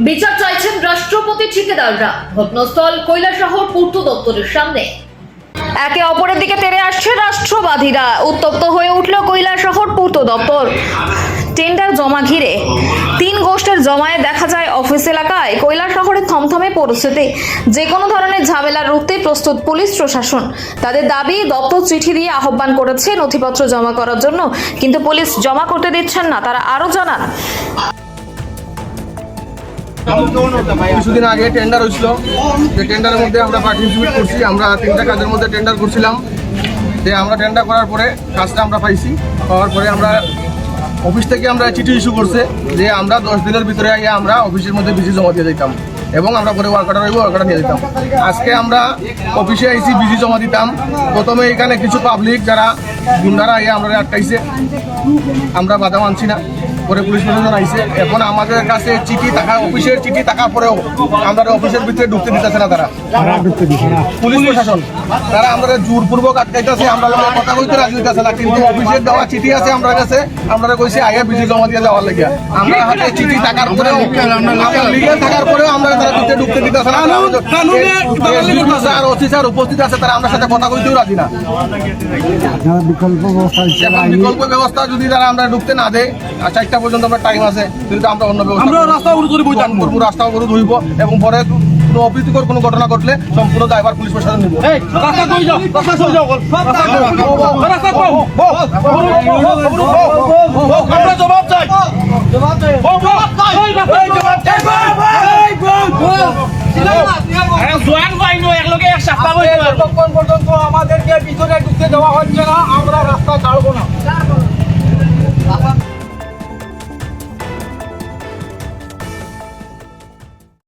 বিচার চাইছেন রাষ্ট্রপতি ঠিকাদাররা। ঘটনাস্থল কৈলাসহর পূর্ত দপ্তরের সামনে। একে অপরের দিকে তেড়ে আসছে রাষ্ট্রবাদীরা। উত্তপ্ত হয়ে উঠল কৈলাসহর পূর্ত দপ্তর। টেন্ডার জমা ঘিরে। তিন গোষ্ঠের জমায়ে দেখা যায় অফিস এলাকায়। কৈলা কৈলাসহরের থমথমে পরিস্থিতি যে কোনো ধরনের ঝামেলা রুখতে প্রস্তুত পুলিশ প্রশাসন। তাদের দাবি, দপ্তর চিঠি দিয়ে আহ্বান করেছে নথিপত্র জমা করার জন্য। কিন্তু পুলিশ জমা করতে দিচ্ছেন না, তারা আরও জানান। কিছুদিন আগে টেন্ডার হয়েছিল। যে টেন্ডারের মধ্যে আমরা পার্টিসিপেট করছি, আমরা তিনটা কাজের মধ্যে টেন্ডার করছিলাম। যে আমরা টেন্ডার করার পরে কাজটা আমরা পাইছি। পাওয়ার পরে আমরা অফিস থেকে আমরা চিঠি ইস্যু করছে যে আমরা দশ দিনের ভিতরে আইয়া আমরা অফিসের মধ্যে বিজি জমা দিয়ে দিতাম। এবং আমরা পরে ওয়ার্কার রইব ওয়ার্কার দিয়ে দিতাম। আজকে আমরা অফিসে আইসি বিজি জমা দিতাম। প্রথমে এখানে কিছু পাবলিক যারা গুন্ডারা আইয়া আমরা আটকাইছে। আমরা বাধা মানছি না। পরে পুলিশ প্রশাসন আইসে এখন আমাদের কাছে চিঠি থাকা অফিসের চিঠি থাকার পরেও আমরা অফিসের ভিতরে ঢুকতে দিতেছে না তারা। পুলিশ প্রশাসন। তারা আমরা জোরপূর্বক আটকাইতেছে আমরা কথা কইতে রাজি হইতেছে না কিন্তু অফিসের দেওয়া চিঠি আছে আমরা কাছে আমরা কইছি আগে বিজি জমা দিয়ে যাওয়ার লাগিয়া। আমরা হাতে চিঠি থাকার পরেও লিগেল থাকার পরেও আমরা ঢুকতে স্যার ওসি স্যার উপস্থিত আছে তারা আমার সাথে কথা কইতেও রাজি না বিকল্প ব্যবস্থা বিকল্প ব্যবস্থা যদি তারা আমরা ঢুকতে না দেয় আর চারটা পর্যন্ত আমরা টাইম আছে কিন্তু আমরা অন্য ব্যবস্থা আমরা রাস্তা অবরোধ করে করব রাস্তা অবরোধ হইব এবং পরে কোনো অপ্রীতিকর কোনো ঘটনা ঘটলে সম্পূর্ণ দায়ভার পুলিশ প্রশাসন নিব আমরা জবাব চাই জবাব চাই জবাব চাই আমাদেরকে ভিতরে ঢুকতে দেওয়া হচ্ছে না আমরা রাস্তা ছাড়বো না।